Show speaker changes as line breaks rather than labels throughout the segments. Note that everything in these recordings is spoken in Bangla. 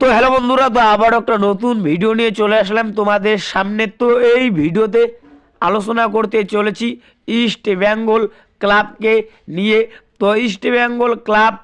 তো হ্যালো বন্ধুরা, তো আবার একটা নতুন ভিডিও নিয়ে চলে আসলাম তোমাদের সামনে। তো এই ভিডিওতে আলোচনা করতে চলেছি ইস্ট বেঙ্গল ক্লাবকে নিয়ে। তো ইস্ট বেঙ্গল ক্লাব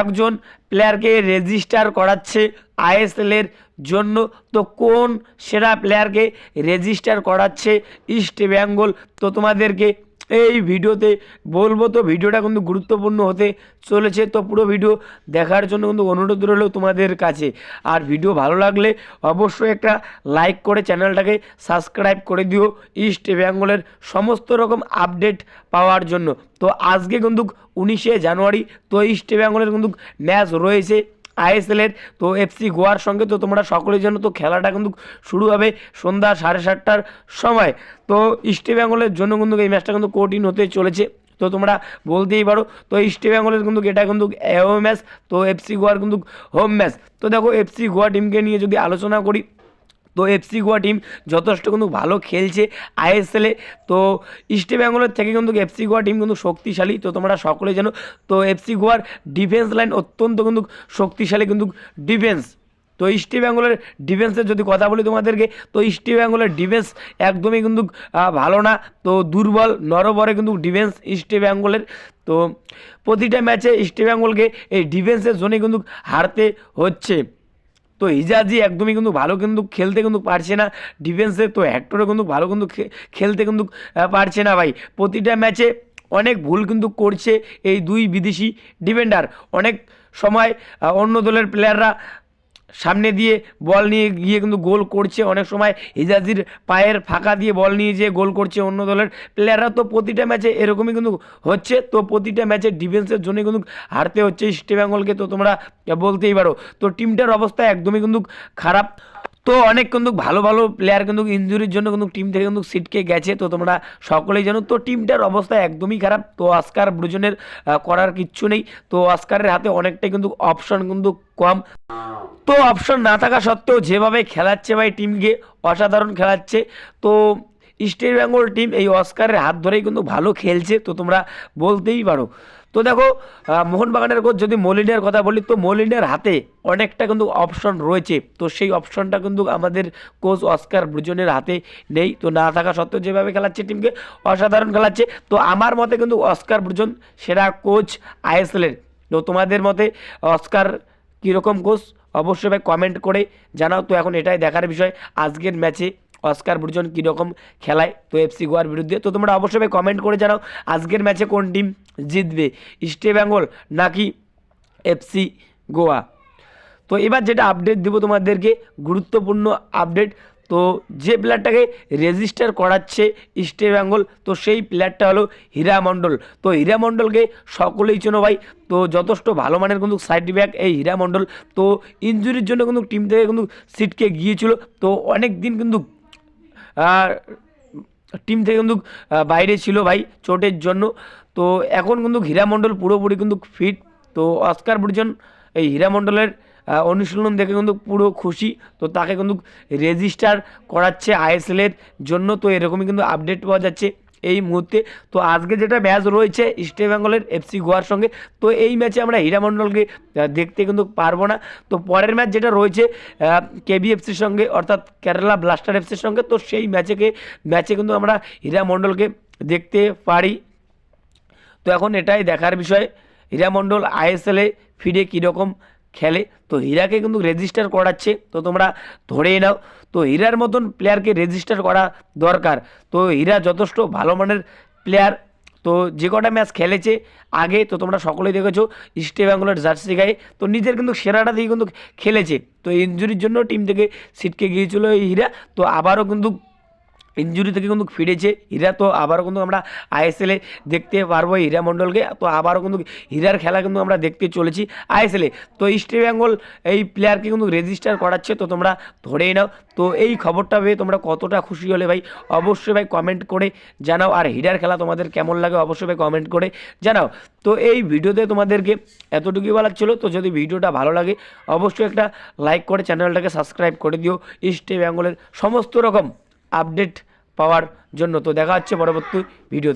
একজন প্লেয়ারকে রেজিস্টার করাচ্ছে আইএসএল এর জন্য। তো কোন সেরা প্লেয়ারকে রেজিস্টার করাচ্ছে ইস্ট বেঙ্গল তো তোমাদেরকে এই ভিডিওতে বলব তো, ভিডিওটা কিন্তু গুরুত্বপূর্ণ হতে চলেছে। তো পুরো ভিডিও দেখার জন্য কিন্তু অনুরোধ রইল তোমাদের কাছে। আর ভিডিও ভালো লাগলে অবশ্যই একটা লাইক করে চ্যানেলটাকে সাবস্ক্রাইব করে দিও ইস্ট বেঙ্গলের সমস্ত রকম আপডেট পাওয়ার জন্য। তো আজকে কিন্তু উনিশে জানুয়ারি, তো ইস্ট বেঙ্গলের কিন্তু ম্যাচ রয়েছে। আইএসএলের, তো এফসি গোয়ার সঙ্গে তো তোমরা সকলের জন্য তো খেলাটা কিন্তু শুরু হবে সন্ধ্যা সাড়ে সাতটার সময়। তো ইস্ট বেঙ্গলের জন্য কিন্তু এই ম্যাচটা কিন্তু কঠিন হতে চলেছে। তো তোমরা বলতেই পারো, তো ইস্ট বেঙ্গলের কিন্তু এটা কিন্তু এও ম্যাচ তো এফসি গোয়ার কিন্তু হোম ম্যাচ তো দেখো, এফসি গোয়া টিমকে নিয়ে যদি আলোচনা করি তো এফসি গোয়া টিম যথেষ্ট কিন্তু ভালো খেলছে আইএসএলে তো ইস্ট বেঙ্গলের থেকে কিন্তু এফসি গোয়া টিম কিন্তু শক্তিশালী। তো তোমরা সকলে জানো, তো এফসি গোয়ার ডিফেন্স লাইন অত্যন্ত কিন্তু শক্তিশালী কিন্তু ডিফেন্স তো ইস্ট বেঙ্গলের ডিফেন্সের যদি কথা বলি তোমাদেরকে, তো ইস্ট বেঙ্গলের ডিফেন্স একদমই কিন্তু ভালো না। তো দুর্বল, নরবরে কিন্তু ডিফেন্স ইস্ট বেঙ্গলের তো প্রতিটা ম্যাচে ইস্ট বেঙ্গলকে এই ডিফেন্সের জন্যই কিন্তু হারতে হচ্ছে। তো হিজাজি একদমই কিন্তু ভালো কিন্তু খেলতে কিন্তু পারছে না। ডিফেন্সে তো হ্যাক্টরও কিন্তু ভালো কিন্তু খেলতে কিন্তু পারছে না ভাই। প্রতিটা ম্যাচে অনেক ভুল কিন্তু করছে এই দুই বিদেশি ডিফেন্ডার অনেক সময় অন্য দলের প্লেয়াররা সামনে দিয়ে বল নিয়ে গিয়ে কিন্তু গোল করছে অনেক সময় হিজাজির পায়ের ফাঁকা দিয়ে বল নিয়ে যেয়ে গোল করছে অন্য দলের প্লেয়াররা তো প্রতিটা ম্যাচে এরকমই কিন্তু হচ্ছে। তো প্রতিটা ম্যাচে ডিফেন্সের জন্য কিন্তু হারতে হচ্ছে ইস্ট বেঙ্গলকে তো তোমরা বলতেই পারো। তো টিমটার অবস্থা একদমই কিন্তু খারাপ। তো অনেক কিন্তু ভালো ভালো প্লেয়ার কিন্তু ইঞ্জুরির জন্য কিন্তু টিম থেকে কিন্তু সিটকে গেছে। তো তোমরা সকলেই জানো, তো টিমটার অবস্থা একদমই খারাপ। তো অস্কার ব্রুজনের করার কিচ্ছু নেই। তো অস্কারের হাতে অনেকটাই কিন্তু অপশন কিন্তু কম। তো অপশন না থাকা সত্ত্বেও যেভাবে খেলাচ্ছে ভাই টিমকে অসাধারণ খেলাচ্ছে। তো ইস্ট বেঙ্গল টিম এই অস্কারের হাত ধরেই কিন্তু ভালো খেলছে। তো তোমরা বলতেই পারো। তো দেখো মোহনবাগানের কোচ যদি মলিনের কথা বলি, তো মলিনের হাতে অনেকটা কিন্তু অপশন রয়েছে। তো সেই অপশনটা কিন্তু আমাদের কোচ অস্কার ব্রুজনের হাতে নেই। তো না থাকা সত্ত্বেও যেভাবে খেলাচ্ছে টিমকে অসাধারণ খেলাচ্ছে। তো আমার মতে কিন্তু অস্কার ব্রুজন সেরা কোচ আইএসএলের তো তোমাদের মতে অস্কার কীরকম কোচ অবশ্যই ভাই কমেন্ট করে জানাও। তো এখন এটাই দেখার বিষয়, আজকের ম্যাচে অস্কার ব্রুজন কীরকম খেলায় তো এফসি গোয়ার বিরুদ্ধে। তো তোমরা অবশ্যই কমেন্ট করে জানাও, আজকের ম্যাচে কোন টিম জিতবে ইস্ট বেঙ্গল নাকি এফসি গোয়া? তো এবার যেটা আপডেট দেবো তোমাদেরকে, গুরুত্বপূর্ণ আপডেট তো যে প্লেয়ারটাকে রেজিস্টার করাচ্ছে ইস্ট বেঙ্গল, তো সেই প্লেয়ারটা হলো হীরা মণ্ডল। তো হীরা মণ্ডলকে সকলেই চেনো ভাই, তো যথেষ্ট ভালো মানের কিন্তু সাইড ব্যাক এই হীরা মণ্ডল, তো ইঞ্জুরির জন্য কিন্তু টিম থেকে কিন্তু সিটকে গিয়েছিল, তো অনেক দিন কিন্তু টিম থেকে কিন্তু বাইরে ছিল ভাই চোটের জন্য। তো এখন কিন্তু হীরা মণ্ডল পুরোপুরি কিন্তু ফিট তো অস্কার বুর্জন এই হীরা মণ্ডলের অনুশীলন দেখে কিন্তু পুরো খুশি। তো তাকে কিন্তু রেজিস্টার করাচ্ছে আইএসএলের জন্য। তো এরকমই কিন্তু আপডেট পাওয়া যাচ্ছে। এই মুহূর্তে। তো আজকে যেটা ম্যাচ রয়েছে, ইস্ট বেঙ্গলের এফসি গোয়ার সঙ্গে। তো এই ম্যাচে আমরা হীরা মণ্ডলকে দেখতে কিন্তু পারব না। তো পরের ম্যাচ যেটা রয়েছে কেবিএফসির সঙ্গে, অর্থাৎ কেরালা ব্লাস্টার এফসির সঙ্গে, তো সেই ম্যাচেকে ম্যাচে কিন্তু আমরা হীরা মণ্ডলকে দেখতে পারি। তো এখন এটাই দেখার বিষয় হীরা মণ্ডল আইএসএলে ফিরে কীরকম খেলে। তো হীরাকে কিন্তু রেজিস্টার করাচ্ছে। তো তোমরা ধরেই নাও, তো হীরার মতন প্লেয়ারকে রেজিস্টার করা দরকার। তো হীরা যথেষ্ট ভালো মানের প্লেয়ার তো যে কটা ম্যাচ খেলেছে আগে, তো তোমরা সকলেই দেখেছ ইস্ট বেঙ্গলের জার্সি গায়ে। তো নিজের কিন্তু সেরাটা দিয়ে কিন্তু খেলেছে। তো ইঞ্জুরির জন্য টিম থেকে সিটকে গিয়েছিল এই হীরা। তো আবারও কিন্তু ইঞ্জুরি থেকে কিন্তু ফিরেছে। হীরা তো আবারও কিন্তু আমরা আইএসএলে দেখতে পারব হীরা মণ্ডলকে। তো আবারও কিন্তু হীরার খেলা কিন্তু আমরা দেখতে চলেছি আইএসএলে তো ইস্ট বেঙ্গল এই প্লেয়ারকে কিন্তু রেজিস্টার করাচ্ছে। তো তোমরা ধরেই নাও। তো এই খবরটা পেয়ে তোমরা কতটা খুশি হলে ভাই? অবশ্যই ভাই কমেন্ট করে জানাও। আর হীরার খেলা তোমাদের কেমন লাগে অবশ্যই ভাই কমেন্ট করে জানাও। তো এই ভিডিওতে তোমাদেরকে এতটুকুই বলার ছিল। তো যদি ভিডিওটা ভালো লাগে, অবশ্যই একটা লাইক করে চ্যানেলটাকে সাবস্ক্রাইব করে দিও। ইস্ট বেঙ্গলের সমস্ত রকম আপডেট পাওয়ার জন্য। তো দেখা হচ্ছে পরবর্তী ভিডিওতে।